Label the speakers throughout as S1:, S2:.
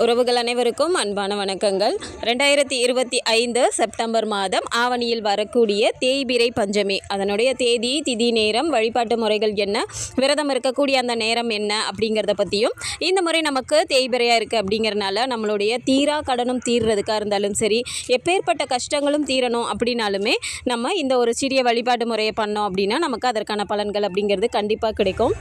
S1: உறவுகள் அனைவருக்கும் அன்பான வணக்கங்கள். ரெண்டாயிரத்தி இருபத்தி ஐந்து செப்டம்பர் மாதம் ஆவணியில் வரக்கூடிய தேய்பிரை பஞ்சமி அதனுடைய தேதி திதி நேரம் வழிபாட்டு முறைகள் என்ன விரதம் இருக்கக்கூடிய அந்த நேரம் என்ன அப்படிங்கிறத பற்றியும் இந்த முறை நமக்கு தேய்பிரையாக இருக்குது அப்படிங்கிறனால நம்மளுடைய தீரா கடனும் தீர்றதுக்காக இருந்தாலும் சரி எப்பேற்பட்ட கஷ்டங்களும் தீரணும் அப்படின்னாலுமே நம்ம இந்த ஒரு சிறிய வழிபாட்டு முறையை பண்ணோம் அப்படின்னா நமக்கு அதற்கான பலன்கள் அப்படிங்கிறது கண்டிப்பாக கிடைக்கும்.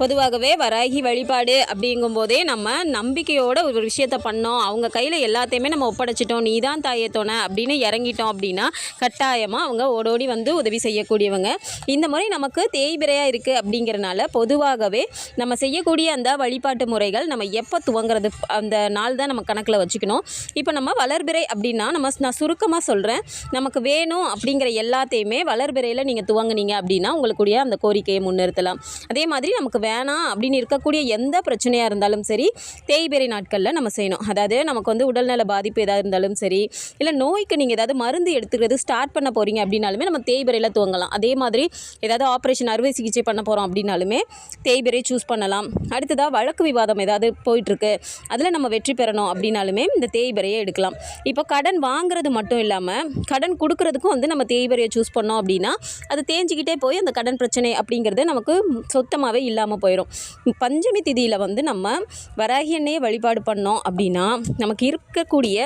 S1: பொதுவாகவே வராகி வழிபாடு அப்படிங்கும்போதே நம்ம நம்பிக்கையோட ஒரு விஷயத்த பண்ணோம். அவங்க கையில் எல்லாத்தையுமே நம்ம ஒப்படைச்சிட்டோம். நீ தான் தாயே அப்படின்னு இறங்கிட்டோம் அப்படின்னா கட்டாயமாக அவங்க ஓடோடி வந்து உதவி செய்யக்கூடியவங்க. இந்த முறை நமக்கு தேய்பிரையாக இருக்குது அப்படிங்கிறனால பொதுவாகவே நம்ம செய்யக்கூடிய அந்த வழிபாட்டு முறைகள் நம்ம எப்போ துவங்குறது அந்த நாள் தான் நம்ம கணக்கில் வச்சுக்கணும். இப்போ நம்ம வளர்பிறை அப்படின்னா நம்ம நான் சுருக்கமாக சொல்கிறேன் நமக்கு வேணும் அப்படிங்கிற எல்லாத்தையுமே வளர்பிறையில் நீங்கள் துவங்குனீங்க அப்படின்னா உங்களுக்குடைய அந்த கோரிக்கையை முன்னிறுத்தலாம். அதே மாதிரி நமக்கு வேணாம் அப்படின்னு இருக்கக்கூடிய எந்த பிரச்சனையாக இருந்தாலும் சரி தேய்பிறை நாட்களில் நம்ம செய்யணும். அதாவது நமக்கு வந்து உடல்நல பாதிப்பு ஏதாவது இருந்தாலும் சரி இல்லை நோய்க்கு நீங்கள் ஏதாவது மருந்து எடுத்துக்கிறது ஸ்டார்ட் பண்ண போகிறீங்க அப்படின்னாலுமே நம்ம தேய்பிறையில் துவங்கலாம். அதே மாதிரி ஏதாவது ஆப்ரேஷன் அறுவை சிகிச்சை பண்ண போகிறோம் அப்படின்னாலுமே தேய்பிறை சூஸ் பண்ணலாம். அடுத்ததாக வழக்கு விவாதம் ஏதாவது போயிட்டுருக்கு அதில் நம்ம வெற்றி பெறணும் அப்படின்னாலுமே இந்த தேய்பிறையை எடுக்கலாம். இப்போ கடன் வாங்குறது மட்டும் இல்லாமல் கடன் கொடுக்கறதுக்கும் வந்து நம்ம தேய்பிறையை சூஸ் பண்ணோம் அப்படின்னா அது தேஞ்சிக்கிட்டே போய் அந்த கடன் பிரச்சனை அப்படிங்கிறது நமக்கு சுத்தமாகவே இல்லாமல் போயிடும் பஞ்சமி திதியில் வந்து நம்ம வராகி எண்ணெயை வழிபாடு பண்ணோம் அப்படின்னா நமக்கு இருக்கக்கூடிய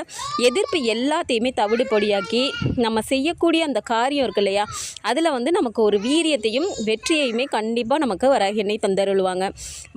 S1: எதிர்ப்பு எல்லாத்தையுமே தவிடு பொடியாக்கி நம்ம செய்யக்கூடிய அந்த காரியம் இருக்கு இல்லையா? அதில் வந்து நமக்கு ஒரு வீரியத்தையும் வெற்றியையுமே கண்டிப்பாக நமக்கு வராகி எண்ணெய் தந்தருள்வாங்க.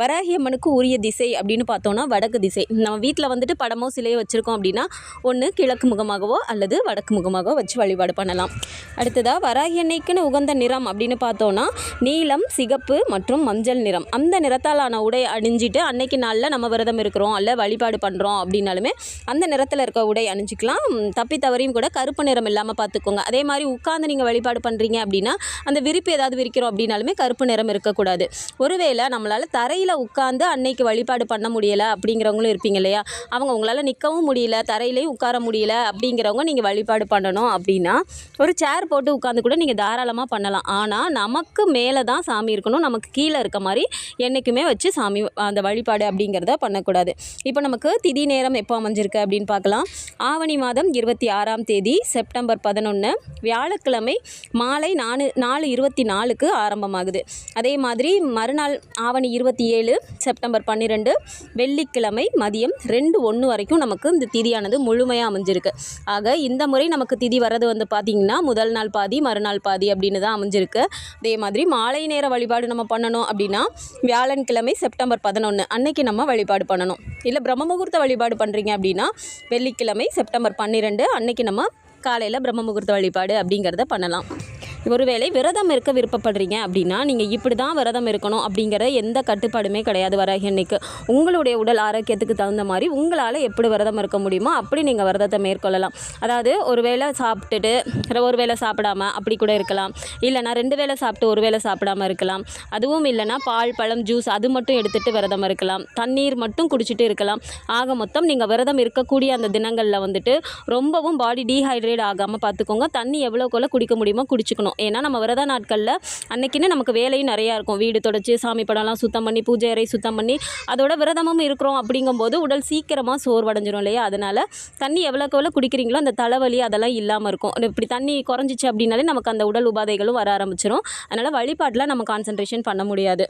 S1: வராகி அம்மனுக்கு உரிய திசை அப்படின்னு பார்த்தோன்னா வடக்கு திசை. நம்ம வீட்டில் வந்துட்டு படமோ சிலையோ வச்சுருக்கோம் அப்படின்னா ஒன்று கிழக்கு முகமாகவோ அல்லது வடக்கு முகமாகவோ வச்சு வழிபாடு பண்ணலாம். அடுத்ததாக வராகி எண்ணெய்க்குன்னு உகந்த நிறம் அப்படின்னு பார்த்தோன்னா நீலம் சிகப்பு மற்றும் மஞ்சள் நிறம். அந்த நிறத்தாலான உடை அணிஞ்சிட்டு அன்னைக்கு நாளில் நம்ம விரதம் இருக்கிறோம். அல்ல வழிபாடு பண்ணுறோம் அப்படின்னாலுமே அந்த நிறத்தில் இருக்க உடை அணிஞ்சிக்கலாம். தப்பி தவறியும் கூட கருப்பு நிறம் இல்லாமல் பார்த்துக்கோங்க அதே மாதிரி உட்கார்ந்து நீங்கள் வழிபாடு பண்ணுறீங்க அப்படின்னா அந்த விரிப்பு ஏதாவது விரிக்கிறோம் அப்படின்னாலுமே கருப்பு நிறம் இருக்கக்கூடாது. ஒருவேளை நம்மளால் தரையில் உட்கார்ந்து அன்னைக்கு வழிபாடு பண்ண முடியலை அப்படிங்கிறவங்களும் இருப்பீங்க இல்லையா? அவங்க உங்களால் நிற்கவும் முடியல தரையிலையும் உட்கார முடியல அப்படிங்கிறவங்க நீங்கள் வழிபாடு பண்ணணும் அப்படின்னா ஒரு சேர் போட்டு உட்காந்து கூட நீங்கள் தாராளமாக பண்ணலாம். ஆனால் நமக்கு மேலே தான் சாமி இருக்கணும். நமக்கு கீழே இருக்க மாதிரி என்றைக்குமே வச்சு சாமி அந்த வழிபாடு அப்படிங்கிறத பண்ணக்கூடாது. இப்போ நமக்கு திதி நேரம் எப்போ அமைஞ்சிருக்கு அப்படின்னு பார்க்கலாம். ஆவணி மாதம் இருபத்தி ஆறாம் தேதி செப்டம்பர் பதினொன்று வியாழக்கிழமை மாலை நாலு நாலு இருபத்தி நாலுக்கு ஆரம்பமாகுது. அதே மாதிரி மறுநாள் ஆவணி இருபத்தி ஏழு செப்டம்பர் பன்னிரெண்டு வெள்ளிக்கிழமை மதியம் ரெண்டு ஒன்று வரைக்கும் நமக்கு இந்த திதியானது முழுமையாக அமைஞ்சிருக்கு. ஆக இந்த முறை நமக்கு திதி வர்றது வந்து பார்த்திங்கன்னா முதல் நாள் பாதி மறுநாள் பாதி அப்படின்னு தான் அமைஞ்சிருக்கு. அதே மாதிரி மாலை நேர வழிபாடு நம்ம பண்ணணும் அப்படின்னா வியாழன்கிழமை செப்டம்பர் பதினொன்று அன்னைக்கு நம்ம வழிபாடு பண்ணணும். இல்லை பிரம்ம முகூர்த்த வழிபாடு பண்ணுறீங்க அப்படின்னா வெள்ளிக்கிழமை செப்டம்பர் பன்னிரெண்டு அன்னைக்கு நம்ம காலையில் பிரம்ம முகூர்த்த வழிபாடு அப்படிங்கிறத பண்ணலாம். ஒருவேளை விரதம் இருக்க விருப்பப்படுறீங்க அப்படின்னா நீங்கள் இப்படி தான் விரதம் இருக்கணும் அப்படிங்கிற எந்த கட்டுப்பாடுமே கிடையாது வராகி அன்னைக்கு. உங்களுடைய உடல் ஆரோக்கியத்துக்கு தகுந்த மாதிரி உங்களால் எப்படி விரதம் இருக்க முடியுமோ அப்படி நீங்கள் விரதத்தை மேற்கொள்ளலாம். அதாவது ஒரு வேளை சாப்பிட்டுட்டு ஒரு வேளை சாப்பிடாம அப்படி கூட இருக்கலாம். இல்லைனா ரெண்டு வேளை சாப்பிட்டு ஒரு வேளை சாப்பிடாம இருக்கலாம். அதுவும் இல்லைனா பால் பழம் ஜூஸ் அது மட்டும் எடுத்துகிட்டு விரதம் இருக்கலாம். தண்ணீர் மட்டும் குடிச்சிட்டு இருக்கலாம். ஆக மொத்தம் நீங்கள் விரதம் இருக்கக்கூடிய அந்த தினங்களில் வந்துட்டு ரொம்பவும் பாடி டீஹைட்ரேட் ஆகாமல் பார்த்துக்கோங்க தண்ணி எவ்வளோக்குள்ள குடிக்க முடியுமோ குடிச்சுக்கணும். ஏன்னா நம்ம விரத நாட்களில் அன்னைக்குன்னு நமக்கு வேலையும் நிறையா இருக்கும். வீடு தொடச்சி சாமி படம்லாம் சுத்தம் பண்ணி பூஜை அறை சுத்தம் பண்ணி அதோட விரதமும் இருக்கிறோம் அப்படிங்கும்போது உடல் சீக்கிரமாக சோர்வடைஞ்சிரும் இல்லையா? அதனால் தண்ணி எவ்வளோக்கு எவ்வளோ குடிக்கிறீங்களோ அந்த தலைவலி அதெல்லாம் இல்லாமல் இருக்கும். இப்படி தண்ணி குறைஞ்சிச்சு அப்படின்னாலே நமக்கு அந்த உடல் உபாதைகளும் வர ஆரம்பிச்சிடும் அதனால் வழிபாட்டில் நம்ம கான்சன்ட்ரேஷன் பண்ண முடியாது.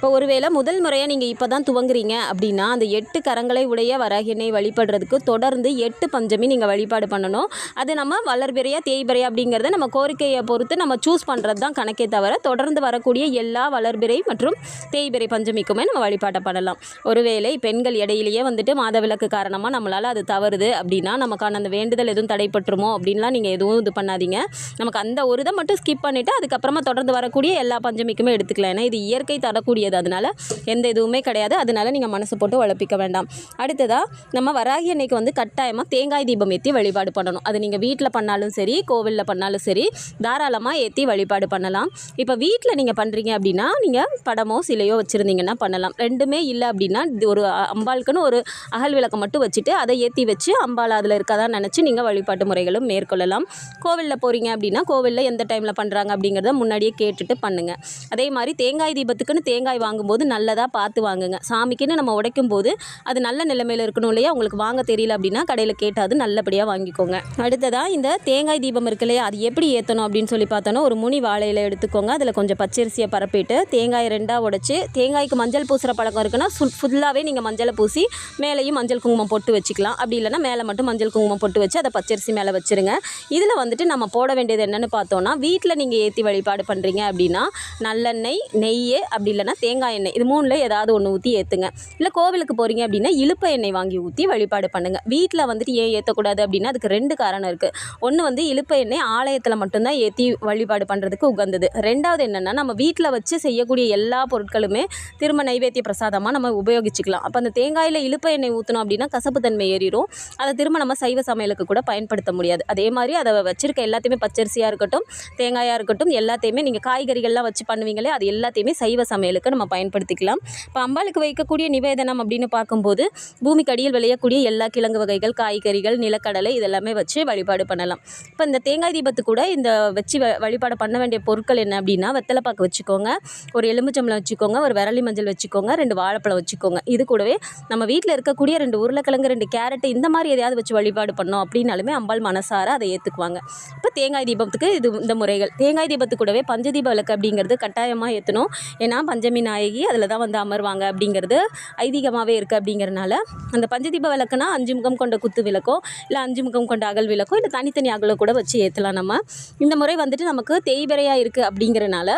S1: இப்போ ஒருவேளை முதல் முறையாக நீங்கள் இப்போ தான் துவங்குறீங்க அப்படின்னா அந்த எட்டு கரங்களை உடைய வராகினை வழிபடுறதுக்கு தொடர்ந்து எட்டு பஞ்சமி நீங்கள் வழிபாடு பண்ணணும். அது நம்ம வளர்பிறையா தேய்பிறையா அப்படிங்கிறத நம்ம கோரிக்கையை பொறுத்து நம்ம சூஸ் பண்ணுறது தான் கணக்கே தவிர தொடர்ந்து வரக்கூடிய எல்லா வளர்பிறை மற்றும் தேய்பிறை பஞ்சமிக்குமே நம்ம வழிபாட்டை பண்ணலாம். ஒருவேளை பெண்கள் இடையிலேயே வந்துட்டு மாதவிலக்கு காரணமாக நம்மளால் அது தவறுது அப்படின்னா நமக்கான அந்த வேண்டுதல் எதுவும் தடைப்பட்டுருமோ அப்படின்லாம் நீங்கள் எதுவும் இது பண்ணாதீங்க. நமக்கு அந்த ஒரு இதை மட்டும் ஸ்கிப் பண்ணிவிட்டு அதுக்கப்புறமா தொடர்ந்து வரக்கூடிய எல்லா பஞ்சமிக்குமே எடுத்துக்கலாம். ஏன்னா இது இயற்கை தரக்கூடியது அதனால எந்த இதுவுமே கிடையாது. அதனால நீங்கள் மனசு போட்டு உழப்பிக்க வேண்டாம். அடுத்ததாக நம்ம வராகி அன்னைக்கு வந்து கட்டாயமாக தேங்காய் தீபம் ஏற்றி வழிபாடு பண்ணணும். அது நீங்கள் வீட்டில் பண்ணாலும் சரி கோவிலில் பண்ணாலும் சரி தாராளமாக ஏற்றி வழிபாடு பண்ணலாம். இப்போ வீட்டில் நீங்கள் பண்ணுறீங்க அப்படின்னா நீங்கள் படமோ சிலையோ வச்சுருந்தீங்கன்னா பண்ணலாம். ரெண்டுமே இல்லை அப்படின்னா இது ஒரு அம்பாளுக்குன்னு ஒரு அகல் விளக்கம் மட்டும் வச்சுட்டு அதை ஏற்றி வச்சு அம்பாள் அதில் இருக்கதா நினச்சி நீங்கள் வழிபாட்டு முறைகளும் மேற்கொள்ளலாம். கோவிலில் போகிறீங்க அப்படின்னா கோவிலில் எந்த டைமில் பண்ணுறாங்க அப்படிங்கிறத முன்னாடியே கேட்டுட்டு பண்ணுங்கள் அதே மாதிரி தேங்காய் தீபத்துக்குன்னு தேங்காய் வாங்கும்போது நல்லதாக பார்த்து வாங்குங்க. சாமிக்குன்னு நம்ம உடைக்கும் போது அது நல்ல நிலைமையில் இருக்கணும் இல்லையா? உங்களுக்கு வாங்க தெரியல அப்படின்னா கடையில் கேட்டாது நல்லபடியாக வாங்கிக்கோங்க. அடுத்ததாக இந்த தேங்காய் தீபம் இருக்கு இல்லையா? அது எப்படி ஏற்றணும் அப்படின்னு சொல்லி பார்த்தோன்னா ஒரு முனி வாழையில எடுத்துக்கோங்க. அதில் கொஞ்சம் பச்சரிசியை பரப்பிட்டு தேங்காய் ரெண்டாக உடைச்சி தேங்காய்க்கு மஞ்சள் பூசுகிற பழக்கம் இருக்குன்னா ஃபுல்லாகவே நீங்கள் மஞ்சளை பூசி மேலேயும் மஞ்சள் குங்குமம் போட்டு வச்சுக்கலாம். அப்படி இல்லைன்னா மேலே மட்டும் மஞ்சள் குங்குமம் போட்டு வச்சு அதை பச்சரிசி மேலே வச்சுருங்க. இதில் வந்துட்டு நம்ம போட வேண்டியது என்னென்னு பார்த்தோன்னா வீட்டில் நீங்கள் ஏற்றி வழிபாடு பண்ணுறீங்க அப்படின்னா நல்லெண்ணெய் நெய் அப்படி இல்லைன்னா தேங்காய் எண்ணெய் இது மூணில் ஏதாவது ஒன்று ஊற்றி ஏற்றுங்க இல்லை கோவிலுக்கு போகிறீங்க அப்படின்னா இழுப்ப எண்ணெய் வாங்கி ஊற்றி வழிபாடு பண்ணுங்கள் வீட்டில் வந்துட்டு ஏன் ஏற்றக்கூடாது அப்படின்னா அதுக்கு ரெண்டு காரணம் இருக்குது ஒன்று வந்து இழுப்ப எண்ணெய் ஆலயத்தில் மட்டும்தான் ஏற்றி வழிபாடு பண்ணுறதுக்கு உகந்தது. ரெண்டாவது என்னென்னா நம்ம வீட்டில் வச்சு செய்யக்கூடிய எல்லா பொருட்களுமே திரும்ப நைவேத்திய பிரசாதமாக நம்ம உபயோகிச்சுக்கலாம். அப்போ அந்த தேங்காயில் இழுப்ப எண்ணெய் ஊற்றணும் அப்படின்னா கசப்பு தன்மை ஏறிடும் அதை திரும்ப நம்ம சைவ சமையலுக்கு கூட பயன்படுத்த முடியாது. அதே மாதிரி அதை வச்சிருக்க எல்லாத்தையுமே பச்சரிசியாக இருக்கட்டும் தேங்காயாக இருக்கட்டும் எல்லாத்தையுமே நீங்கள் காய்கறிகள்லாம் வச்சு பண்ணுவீங்களே அது எல்லாத்தையுமே சைவ சமையலுக்கு நம்ம நம்ம பயன்படுத்திக்கலாம். இப்போ அம்பாளுக்கு வைக்கக்கூடிய நிவேதனம் அப்படின்னு பார்க்கும்போது பூமிக்கு அடியில் விளையக்கூடிய எல்லா கிழங்கு வகைகள் காய்கறிகள் நிலக்கடலை இதெல்லாமே வச்சு வழிபாடு பண்ணலாம். இப்போ இந்த தேங்காய் தீபத்து கூட இந்த வச்சு வ- வழிபாடு பண்ண வேண்டிய பொருட்கள் என்ன அப்படின்னா வெத்தலைப்பாக்கு வச்சுக்கோங்க ஒரு எலுமிச்சம்பழம் வச்சுக்கோங்க ஒரு விரலி மஞ்சள் வச்சுக்கோங்க ரெண்டு வாழைப்பழம் வச்சுக்கோங்க. இது கூடவே நம்ம வீட்டில் இருக்கக்கூடிய ரெண்டு உருளைக்கிழங்கு ரெண்டு கேரட் இந்த மாதிரி எதையாவது வச்சு வழிபாடு பண்ணோம் அப்படின்னாலுமே அம்பாள் மனசார அதை ஏற்றுக்குவாங்க இப்போ தேங்காய் தீபத்துக்கு இது இந்த முறைகள். தேங்காய் தீபத்து கூடவே பஞ்சதீப விளக்கு அப்படிங்கிறது கட்டாயமாக ஏற்றணும் ஏன்னா பஞ்சமி நாயகி அதில் தான் வந்து அமர்வாங்க அப்படிங்கிறது ஐதீகமாகவே இருக்குது அப்படிங்கிறனால அந்த பஞ்சதீப விளக்குனா அஞ்சு முகம் கொண்ட குத்து விளக்கோ இல்லை அஞ்சு முகம் கொண்ட அகல் விளக்கோ இல்லை தனித்தனி அகலை கூட வச்சு ஏற்றலாம் நம்ம. இந்த முறை வந்துட்டு நமக்கு தேய்பிரையாக இருக்குது அப்படிங்கிறனால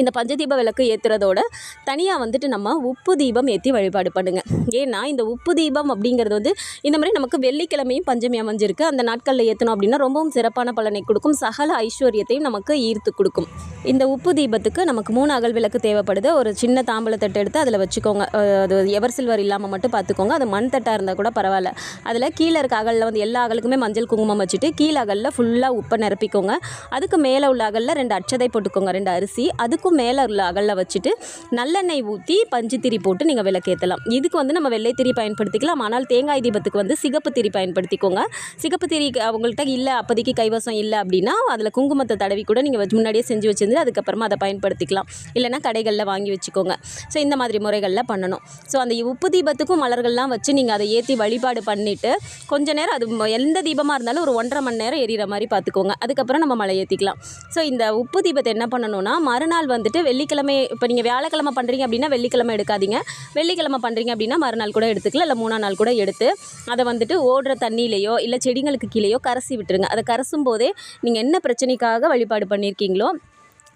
S1: இந்த பஞ்சதீப விளக்கு ஏற்றுறதோட தனியாக வந்துட்டு நம்ம உப்பு தீபம் ஏற்றி வழிபாடு பண்ணுங்கள் ஏன்னா இந்த உப்பு தீபம் அப்படிங்கிறது வந்து இந்த மாதிரி நமக்கு வெள்ளிக்கிழமையும் பஞ்சமி அமைஞ்சிருக்கு. அந்த நாட்களில் ஏற்றணும் அப்படின்னா ரொம்பவும் சிறப்பான பலனை கொடுக்கும். சகல ஐஸ்வர்யத்தையும் நமக்கு ஈர்த்து கொடுக்கும். இந்த உப்பு தீபத்துக்கு நமக்கு மூணு அகல் விளக்கு தேவைப்படுது. ஒரு சின்ன தாம்பழத்தட்டு எடுத்து அதில் வச்சுக்கோங்க. அது எவர் சில்வர் இல்லாமல் மட்டும் பார்த்துக்கோங்க அது மண் தட்டாக இருந்தால் கூட பரவாயில்ல. அதில் கீழே இருக்க அகலில் வந்து எல்லா அகலுக்குமே மஞ்சள் குங்குமம் வச்சுட்டு கீழே அகலில் ஃபுல்லாக உப்பை நிரப்பிக்கோங்க. அதுக்கு மேலே உள்ள அகலில் ரெண்டு அச்சதை போட்டுக்கோங்க. ரெண்டு அரிசி. அது அதுக்கும் மேலே உள்ள அகலில் வச்சுட்டு நல்லெண்ணெய் ஊற்றி பஞ்சு திரி போட்டு நீங்கள் விளக்கேற்றலாம் இதுக்கு வந்து நம்ம வெள்ளை திரி பயன்படுத்திக்கலாம். ஆனால் தேங்காய் தீபத்துக்கு வந்து சிகப்பு திரி பயன்படுத்திக்கோங்க. சிகப்பு திரி அவங்கள்ட்ட இல்லை அப்போதைக்கு கைவசம் இல்லை அப்படின்னா அதில் குங்குமத்தை தடவி கூட நீங்கள் முன்னாடியே செஞ்சு வச்சுருந்து அதுக்கப்புறமா அதை பயன்படுத்திக்கலாம். இல்லைன்னா கடைகளில் வாங்கி வச்சுக்கோங்க. ஸோ இந்த மாதிரி முறைகளில் பண்ணணும். ஸோ அந்த உப்பு தீபத்துக்கும் மலர்கள்லாம் வச்சு நீங்கள் அதை ஏற்றி வழிபாடு பண்ணிவிட்டு கொஞ்ச நேரம் அது எந்த தீபமாக இருந்தாலும் ஒரு ஒன்றரை மணி நேரம் எரியிற மாதிரி பார்த்துக்கோங்க. அதுக்கப்புறம் நம்ம மலை ஏற்றிக்கலாம் ஸோ இந்த உப்பு தீபத்தை என்ன பண்ணணும்னா மறுநாள் வந்துட்டு வெள்ளிக்கிழமை இப்போ நீங்கள் வியாழக்கிழமை பண்ணுறீங்க அப்படின்னா வெள்ளிக்கிழமை எடுக்காதீங்க. வெள்ளிக்கிழமை பண்ணுறீங்க அப்படின்னா மறுநாள் கூட எடுத்துக்கலாம் இல்லை மூணா நாள் கூட எடுத்து அதை வந்துட்டு ஓடுற தண்ணியிலையோ இல்லை செடிங்களுக்கு கீழேயோ கரைசி விட்டுருங்க. அதை கரசும் போதே நீங்கள் என்ன பிரச்சனைக்காக வழிபாடு பண்ணியிருக்கீங்களோ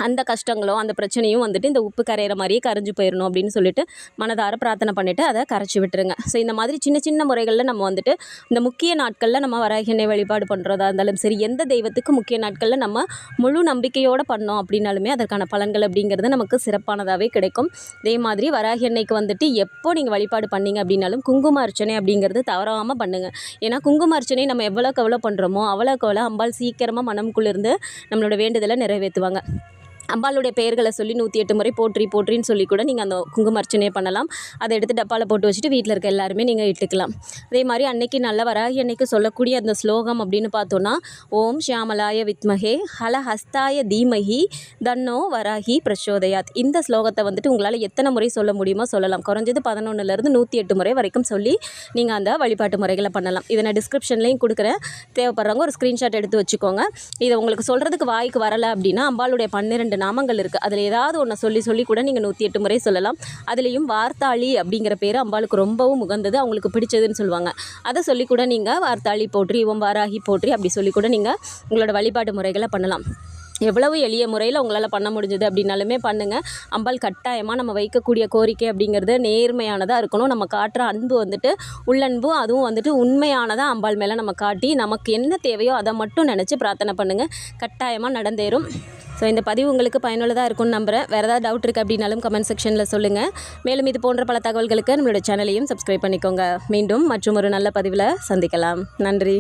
S1: அந்த கஷ்டங்களோ அந்த பிரச்சனையும் வந்துட்டு இந்த உப்பு கரையிற மாதிரியே கரைஞ்சு போயிடணும் அப்படின்னு சொல்லிட்டு மனதார பிரார்த்தனை பண்ணிவிட்டு அதை கரைச்சி விட்டுருங்க. ஸோ இந்த மாதிரி சின்ன சின்ன முறைகளில் நம்ம வந்துட்டு இந்த முக்கிய நாட்களில் நம்ம வராகி எண்ணெய் வழிபாடு பண்ணுறதா இருந்தாலும் சரி எந்த தெய்வத்துக்கு முக்கிய நாட்களில் நம்ம முழு நம்பிக்கையோடு பண்ணோம் அப்படின்னாலுமே அதற்கான பலன்கள் அப்படிங்கிறது நமக்கு சிறப்பானதாகவே கிடைக்கும். அதே மாதிரி வராகி எண்ணெய்க்கு வந்துட்டு எப்போ நீங்கள் வழிபாடு பண்ணீங்க அப்படின்னாலும் குங்கும அர்ச்சனை அப்படிங்கிறது தவறாமல் பண்ணுங்கள் ஏன்னா குங்கும அர்ச்சனை நம்ம எவ்வளோக்கு எவ்வளோ பண்ணுறோமோ அவ்வளோக்கு அவ்வளோ அம்பாள் சீக்கிரமாக மனம்குள்ளிருந்து நம்மளோட வேண்டுதலை நிறைவேற்றுவாங்க. அம்பாளுடைய பெயர்களை சொல்லி நூற்றி எட்டு முறை போற்றி போற்றின்னு சொல்லி கூட நீங்கள் அந்த குங்கும அர்ச்சனையை பண்ணலாம். அதை எடுத்து டப்பாவில் போட்டு வச்சுட்டு வீட்டில் இருக்க எல்லாருமே நீங்கள் இட்டுக்கலாம். அதே மாதிரி அன்னைக்கு நல்ல வராகி அன்னைக்கு சொல்லக்கூடிய அந்த ஸ்லோகம் அப்படின்னு பார்த்தோன்னா ஓம் ஷியாமலாய வித்மகே ஹல ஹஸ்தாய தீமஹி தன்னோ வராகி பிரச்சோதயாத். இந்த ஸ்லோகத்தை வந்துட்டு உங்களால் எத்தனை முறை சொல்ல முடியுமோ சொல்லலாம். குறைஞ்சது பதினொன்றுலேருந்து நூற்றி எட்டு முறை வரைக்கும் சொல்லி நீங்கள் அந்த வழிபாட்டு முறைகளை பண்ணலாம். இதை நான் டிஸ்கிரிப்ஷன்லேயும் கொடுக்குறேன். தேவைப்படுறவங்க ஒரு ஸ்க்ரீன்ஷாட் எடுத்து வச்சுக்கோங்க. இதை உங்களுக்கு சொல்கிறதுக்கு வாய்க்கு வரலை அப்படின்னா அம்பாளுடைய பன்னிரெண்டு நாமங்கள் இருக்குது அதில் ஏதாவது ஒன்று சொல்லி சொல்லி கூட நீங்கள் நூற்றி எட்டு முறை சொல்லலாம். அதுலேயும் வார்த்தாளி அப்படிங்கிற பேர் அம்பாளுக்கு ரொம்பவும் உகந்தது அவங்களுக்கு பிடிச்சதுன்னு சொல்லுவாங்க. அதை சொல்லி கூட நீங்கள் வார்த்தாளி போற்றி ஓம் வாராகி போற்றி அப்படி சொல்லி கூட நீங்கள் உங்களோட வழிபாட்டு முறைகளை பண்ணலாம். எவ்வளவு எளிய முறையில் உங்களால் பண்ண முடிஞ்சது அப்படின்னாலுமே பண்ணுங்கள் அம்பாள் கட்டாயமாக நம்ம வைக்கக்கூடிய கோரிக்கை அப்படிங்கிறது நேர்மையானதாக இருக்கணும். நம்ம காட்டுற அன்பு வந்துட்டு உள்ளன்பும் அதுவும் வந்துட்டு உண்மையானதாக அம்பாள் மேலே நம்ம காட்டி நமக்கு என்ன தேவையோ அதை மட்டும் நினச்சி பிரார்த்தனை பண்ணுங்கள் கட்டாயமாக நடந்தேறும். ஸோ இந்த பதிவு உங்களுக்கு பயனுள்ளதாக இருக்கும்னு நம்புகிறேன் வேறு ஏதாவது டவுட் இருக்குது அப்படின்னாலும் கமெண்ட் செக்ஷனில் சொல்லுங்கள் மேலும் இது போன்ற பல தகவல்களுக்கு நம்மளோட சேனலையும் சப்ஸ்கிரைப் பண்ணிக்கோங்க. மீண்டும் மற்றும் ஒரு நல்ல பதிவில் சந்திக்கலாம். நன்றி.